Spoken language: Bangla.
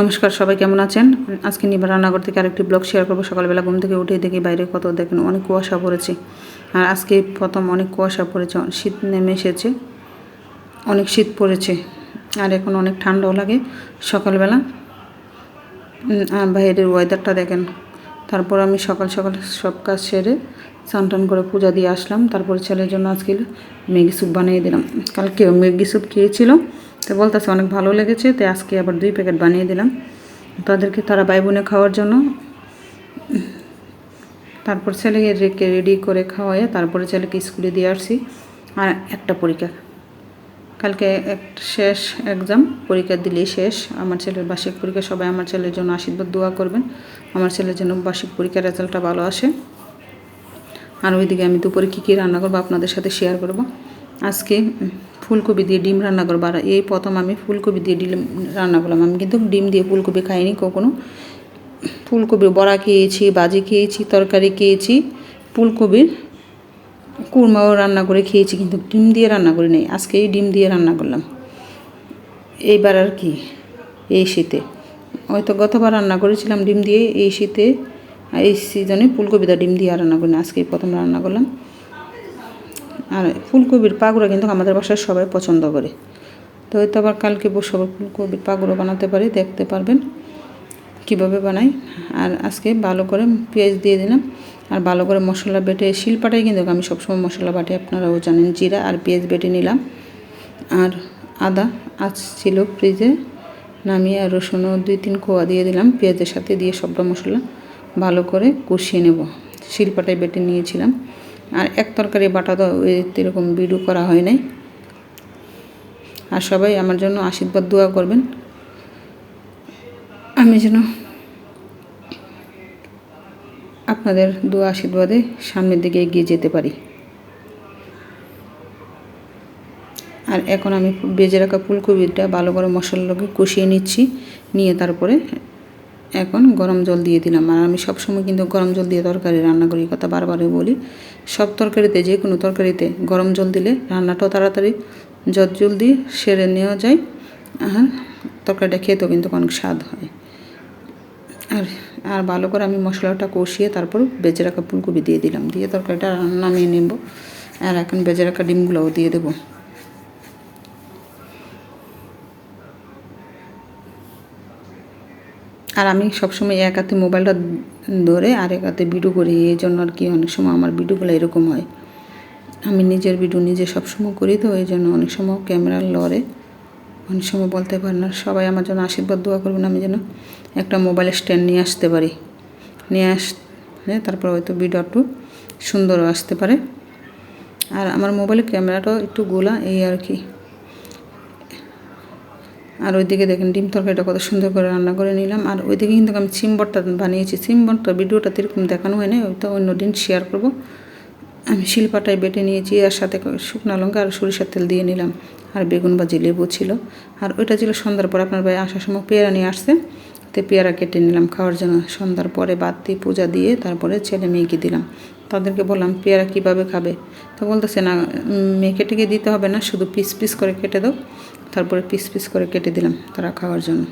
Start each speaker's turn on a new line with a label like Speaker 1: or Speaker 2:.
Speaker 1: নমস্কার, সবাই কেমন আছেন? আজকে নিবার রান্নাঘর থেকে আরেকটি ব্লগ শেয়ার করব। সকালবেলা ঘুম থেকে উঠে দেখি বাইরে কত দেখেন অনেক কুয়াশা পড়েছে। আর আজকে প্রথম অনেক কুয়াশা পড়েছে শীত নেমে এসেছে, অনেক শীত পড়েছে, আর এখন অনেক ঠান্ডাও লাগে সকালবেলা। বাইরের ওয়েদারটা দেখেন। তারপর আমি সকাল সকাল সব কাজ সেরে স্নান করে পূজা দিয়ে আসলাম। তারপরে ছেলের জন্য আজকে ম্যাগি স্যুপ বানিয়ে দিলাম। কালকেও ম্যাগি স্যুপ খেয়েছিল। তো বলতেছে, অনেক ভালো লেগেছে, তো আজকে আবার দুই প্যাকেট বানিয়ে দিলাম। তাদেরকে তারা ভাই বোনে খাওয়ার জন্য, তারপর ছেলেকে রেডি করে খাওয়াই তারপরে ছেলেকে স্কুলে দিয়ে আসছি। আর একটা পরীক্ষা। কালকে একটা শেষ এক্সাম পরীক্ষা দিলেই শেষ। আমার ছেলের বার্ষিক পরীক্ষা, সবাই আমার ছেলের জন্য আশীর্বাদ, দোয়া করবেন। আমার ছেলের জন্য বার্ষিক পরীক্ষার রেজাল্টটা ভালো আসে। আর ওইদিকে আমি দুপুরে কী কী রান্না করব আপনাদের সাথে শেয়ার করব। আজকে ফুলকপি দিয়ে ডিম রান্না করব। আর এই প্রথম আমি ফুলকপি দিয়ে ডিম রান্না করলাম। আমি কিন্তু ডিম দিয়ে ফুলকপি খাইনি কখনো। ফুলকপির বড়া খেয়েছি, বাজি খেয়েছি, তরকারি খেয়েছি, ফুলকপির কুরমাও রান্না করে খেয়েছি, কিন্তু ডিম দিয়ে রান্না করি নাই। আজকে এই ডিম দিয়ে রান্না করলাম। এইবার আর কি, এই শীতে। হয়তো গতবার রান্না করেছিলাম ডিম দিয়ে, এই শীতে, এই সিজনে ফুলকপিটা ডিম দিয়ে রান্না করি আজকে প্রথম রান্না করলাম। আর ফুলকপির পাগুড়া কিন্তু আমাদের বাসায় সবাই পছন্দ করে। তো হয়তো আবার কালকে সবাই ফুলকপির পাগুড়ো বানাতে পারি, দেখতে পারবেন কীভাবে বানাই। আর আজকে ভালো করে পেঁয়াজ দিয়ে দিলাম। আর ভালো করে মশলা বেটে শিলপাটাই কিন্তু আমি সবসময় মশলা বাটি, আপনারাও জানেন, জিরা আর পেঁয়াজ বেটে নিলাম। আর আদা আজ ছিল ফ্রিজে, নামিয়ে আর রসুনও দুই তিন কোয়া দিয়ে দিলাম, পেঁয়াজের সাথে দিয়ে সবটা মশলা ভালো করে কষিয়ে নেব। শিলপাটায় বেটে নিয়েছিলাম। আর এক তরকারি বাটা তো এরকম বিডু করা হয় নাই। আর সবাই আমার জন্য আশীর্বাদ দোয়া করবেন। আমি যেন আপনাদের দোয়া আশীর্বাদে সামনের দিকে এগিয়ে যেতে পারি। আর এখন আমি বেজে রাখা ফুলকপিটা ভালো করে মশলাটাকে কষিয়ে নিচ্ছি, নিয়ে তারপরে এখন গরম জল দিয়ে দিলাম। আর আমি সবসময় কিন্তু গরম জল দিয়ে তরকারি রান্না করি কথা বারবারই বলি। সব তরকারিতে, যে কোনো তরকারিতে গরম জল দিলে রান্নাটাও তাড়াতাড়ি যত জলদি সেরে নেওয়া যায়। আর তরকারিটা খেতেও কিন্তু অনেক স্বাদ হয়। আর আর ভালো করে আমি মশলাটা কষিয়ে তারপর বেজে রাখা ফুলকপি দিয়ে দিলাম। দিয়ে তরকারিটা নামিয়ে নেব। আর এখন বেজে রাখা ডিমগুলোও দিয়ে দেবো। আর আমি সবসময় এক হাতে মোবাইলটা ধরে আর এক হাতে ভিডিও করি, এই জন্য আর কি অনেক সময় আমার ভিডিওগুলো এরকম হয়। আমি নিজের ভিডিও নিজে সবসময় করি তো, এই জন্য অনেক সময় ক্যামেরার লড়ে। অনেক সময় বলতে পারি না, সবাই আমার জন্য আশীর্বাদ, দোয়া করবেন আমি যেন একটা মোবাইল স্ট্যান্ড নিয়ে আসতে পারি। নিয়ে আসলে তারপর হয়তো ভিডিও একটু সুন্দরও আসতে পারে। আর আমার মোবাইলের ক্যামেরাটাও একটু গোলা, এই আর কি। আর ওইদিকে দেখেন ডিম তরকারিটা কত সুন্দর করে রান্না করে নিলাম। আর ওইদিকে কিন্তু আমি সিম বানিয়েছি। সিম ভিডিওটা এরকম দেখানো হয় না ওইটা অন্য দিন শেয়ার করব। আমি শিলপাটায় বেটে নিয়েছি, আর সাথে শুকনো লঙ্কা আর সরিষার তেল দিয়ে নিলাম। আর বেগুন ভাজি লেবু ছিল। আর ওইটা ছিল সন্ধ্যার পর, আপনার ভাই আসার সময় পেয়ারা নিয়ে আসছে। তো পেয়ারা কেটে নিলাম, খাওয়ার জন্য। সন্ধ্যার পরে বাদ দিয়ে পূজা দিয়ে তারপরে ছেলে মেয়েকে দিলাম। তাদেরকে বললাম, পেয়ারা কীভাবে খাবে? তো বলতেছে, না, মেখে টেকে দিতে হবে না, শুধু পিস পিস করে কেটে দাও। তারপরে পিস পিস করে কেটে দিলাম তারা খাওয়ার জন্য।